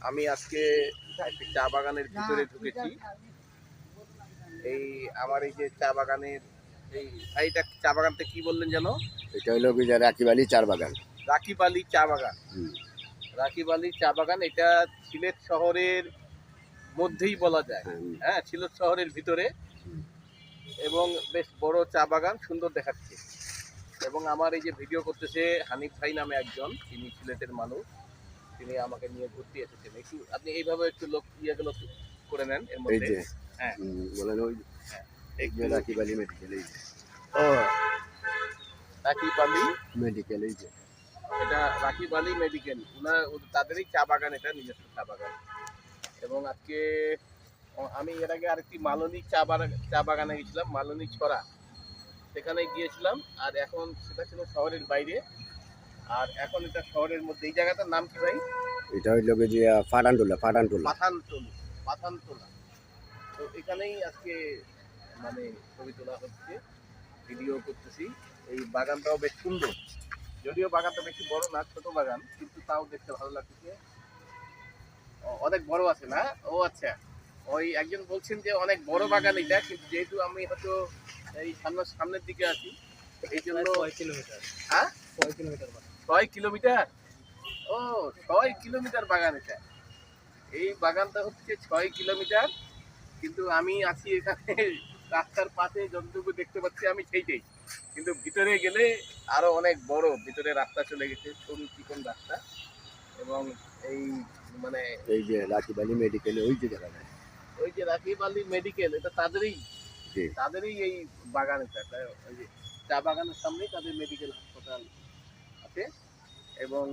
আমি আজকে একটি চা বাগানের ভিতরে ঢুকেছি। এই আমার এই যে চা বাগানের এই ভাইটা চা বাগানটা কি বললেন যেন? এটা হলো বাগান। রাকিব আলী চা বাগান। হুম। রাকিব আলী চা বাগান এটা সিলেট শহরের মধ্যেই বলা যায়। হ্যাঁ সিলেট শহরের ভিতরে। এবং বেশ বড় চা বাগান সুন্দর দেখাচ্ছে। এবং আমার এই যে ভিডিও করতেছে হানিফ ভাই নামে একজন তিনি সিলেটের মানুষ। তিনি আমাকে নিয়ে ঘুরতে এসেছেন। একটু আপনি এইভাবে একটু লোক ইয়েগুলো করে নেন এর মধ্যে। হ্যাঁ। বলেন ওই এই যে রাকিবালি মেডিকেল এই যে। ও রাকিব আলী? মেডিকেল এই যে। এটা রাকিব আলী মেডিকেল ওনার তাদেরই চা বাগান এটা নিজস্ব চা বাগান। এবং আজকে আমি এর আগে আরেকটি মালনী চা বাগান চা বাগানে গেছিলাম মালনী ছড়া। সেখানে গিয়েছিলাম আর এখন সেটা ছিল শহরের বাইরে। আর এখন এটা শহরের মধ্যে এই জায়গাটার নাম কি ভাই? এটা হইল যে ফাটানটোলা ফাটানটোলা পাথানতলা পাথানতলা তো এখানেই আজকে মানে ছবি তোলা হচ্ছে ভিডিও করতেছি। এই বাগানটাও বেশ সুন্দর। যদিও বাগানটা বেশি বড় না ছোট বাগান কিন্তু তাও দেখতে ভালো লাগতেছে অনেক বড় আছে না? ও আচ্ছা। ওই একজন বলছেন যে অনেক বড় বাগান এটা কিন্তু যেহেতু আমি হয়তো এই সামনে সামনের দিকে আছি। এই জন্য ছয় কিলোমিটার। হ্যাঁ? ছয় কিলোমিটার ছয় কিলোমিটার? ও ছয় কিলোমিটার বাগান এটা। এই বাগানটা হচ্ছে ছয় কিলোমিটার কিন্তু আমি আছি এখানে রাস্তার পাশে যতটুকু দেখতে পাচ্ছি আমি সেইটাই। কিন্তু ভিতরে গেলে আরও অনেক বড় ভিতরে রাস্তা চলে গেছে সরু চিকন রাস্তা। এবং এই মানে এই যে রাখিবালি মেডিকেল ওই যে ওই যে রাখিবালি মেডিকেল এটা তাদেরই তাদেরই এই বাগান চা বাগানের সামনেই তাদের মেডিকেল হাসপাতাল আছে এবং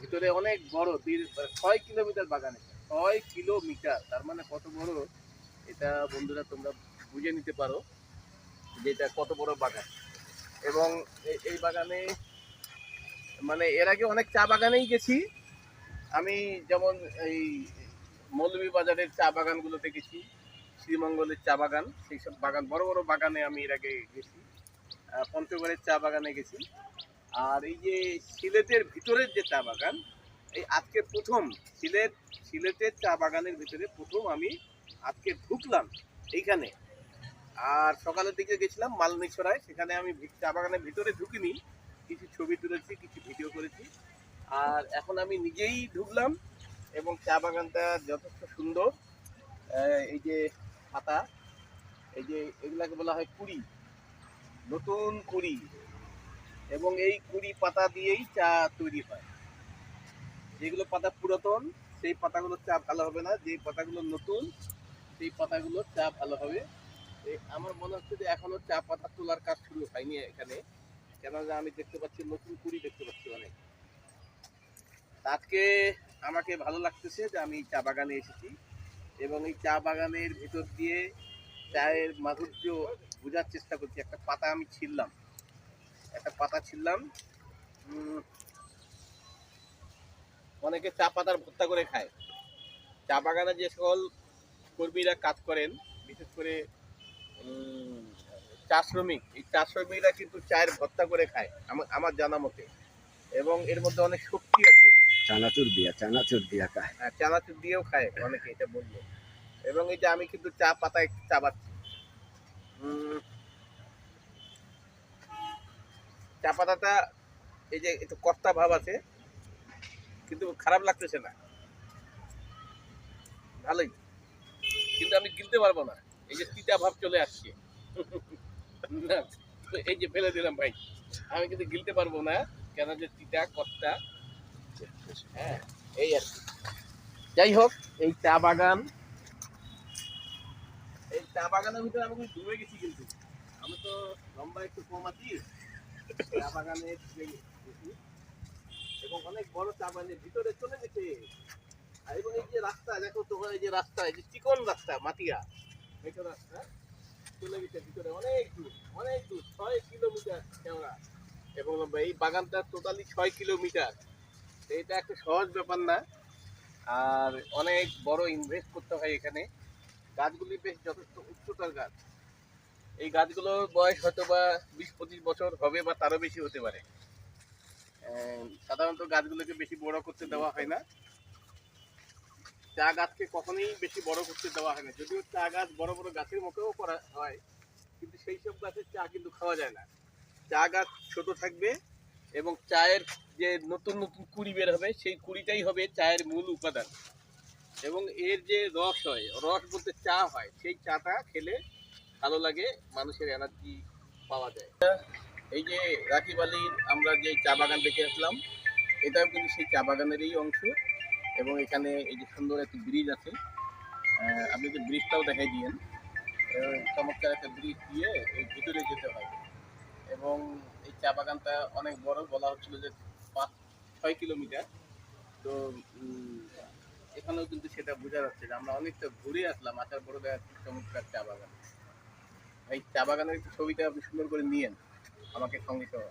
ভিতরে অনেক বড় মানে ছয় কিলোমিটার বাগান, ছয় কিলোমিটার, তার মানে কত বড়? এটা বন্ধুরা তোমরা বুঝে নিতে পারো যে এটা কত বড় বাগান। এবং এই বাগানে মানে এর আগে অনেক চা বাগানেই গেছি। আমি যেমন এই মৌলভী বাজারের চা বাগানগুলোতে গেছি। শ্রীমঙ্গলের চা বাগান, সেই সব বাগান, বড় বড় বাগানে আমি এর আগে গেছি। পঞ্চগড়ের চা বাগানে গেছি। আর এই যে সিলেটের ভিতরের যে চা বাগান, এই আজকে প্রথম সিলেট, সিলেটের চা বাগানের ভিতরে প্রথম আমি আজকে ঢুকলাম এইখানে। আর সকালের দিকে গেছিলাম মালনীছড়ায়, সেখানে আমি চা বাগানের ভিতরে ঢুকিনি। কিছু ছবি তুলেছি, কিছু ভিডিও করেছি। আর এখন আমি নিজেই ঢুকলাম এবং চা বাগানটা যথেষ্ট সুন্দর। এই যে পাতা এই যে এগুলাকে বলা হয় কুড়ি, নতুন কুড়ি। এবং এই কুড়ি পাতা দিয়েই চা তৈরি হয়। যেগুলো পাতা পুরাতন, সেই পাতাগুলোর চা ভালো হবে না। যে পাতাগুলো নতুন, সেই পাতাগুলোর চা ভালো হবে। আমার মনে হচ্ছে যে এখনও চা পাতা তোলার কাজ শুরু হয়নি এখানে। কেননা আমি দেখতে পাচ্ছি নতুন কুড়ি দেখতে পাচ্ছি অনেক। আজকে আমাকে ভালো লাগতেছে যে আমি চা বাগানে এসেছি। এবং এই চা বাগানের ভিতর দিয়ে চায়ের মাধুর্য বোঝার চেষ্টা করছি। একটা পাতা আমি ছিললাম একটা পাতা ছিললাম অনেকে চা পাতার ভর্তা করে খায়। চা বাগানে যে সকল কর্মীরা কাজ করেন, বিশেষ করে চা শ্রমিক, এই চা শ্রমিকরা কিন্তু চায়ের ভর্তা করে খায় আমার- জানা মতে। এবং এর মধ্যে অনেক শক্তি আছে। চানাচুর দিয়া চানাচুর দিয়া খায়। হ্যাঁ চানাচুর দিয়েও খায় অনেকে এটা বলল এবং যে আমি কিন্তু চা পাতায় চাবাচ্ছি উম, চা পাতাটা এই যে একটু কর্তা ভাব আছে কিন্তু খারাপ লাগতেছে না। ভালোই। কিন্তু আমি গিলতে পারব না। এই যে তিতা ভাব চলে আসছে। এই যে ফেলে দিলাম ভাই। আমি কিন্তু গিলতে পারব না কেন যে তিতা কর্তা। হ্যাঁ এই আর কি যাই হোক, এই চা বাগান, এই চা বাগানের ভিতরে আমি ডুবে গেছি কিন্তু। আমি তো লম্বা একটু কম আছি। চা বাগানে এবং অনেক বড় চা বাগানের ভিতরে চলে গেছে। এবং এই যে রাস্তা, দেখো তোমার এই যে রাস্তা, এই যে চিকন রাস্তা, মাটিয়া। মেঠো রাস্তা চলে গেছে ভিতরে অনেক দূর অনেক দূর, ছয় কিলোমিটার কেওড়া। এবং এই বাগানটা টোটালি ছয় কিলোমিটার। এটা একটা সহজ ব্যাপার না। আর অনেক বড় ইনভেস্ট করতে হয় এখানে। গাছগুলি বেশ যথেষ্ট উচ্চতার গাছ। এই গাছগুলোর বয়স হয়তো বা বিশ পঁচিশ বছর হবে বা তারও বেশি হতে পারে। সাধারণত গাছগুলোকে বেশি বড় করতে দেওয়া হয় না। চা গাছকে কখনোই বেশি বড় করতে দেওয়া হয় না। যদিও চা গাছ বড় বড় গাছের মুখেও করা হয়, কিন্তু সেই সব গাছের চা কিন্তু খাওয়া যায় না। চা গাছ ছোট থাকবে এবং চায়ের যে নতুন নতুন কুড়ি বের হবে, সেই কুড়িটাই হবে চায়ের মূল উপাদান। এবং এর যে রস হয়, রস বলতে চা হয়, সেই চাটা খেলে ভালো লাগে, মানুষের এনার্জি পাওয়া যায়। এই যে রাকিব আমরা যে চা বাগান দেখে আসলাম, এটাও কিন্তু সেই চা বাগানেরই অংশ। এবং এখানে এই যে সুন্দর একটি ব্রিজ আছে। আপনি যে ব্রিজটাও দেখাই দিয়েন। চমৎকার একটা ব্রিজ দিয়ে এবং এই চা বাগানটা অনেক বড়। বলা হচ্ছিল যে পাঁচ, ছয় কিলোমিটার। তো এখানেও কিন্তু সেটা বোঝা যাচ্ছে যে আমরা অনেকটা ঘুরে আসলাম আসার পরে দেখা যাচ্ছে চমৎকার চা বাগান। এই চা বাগানের ছবিটা আপনি সুন্দর করে নিয়েন আমাকে সঙ্গে সহ।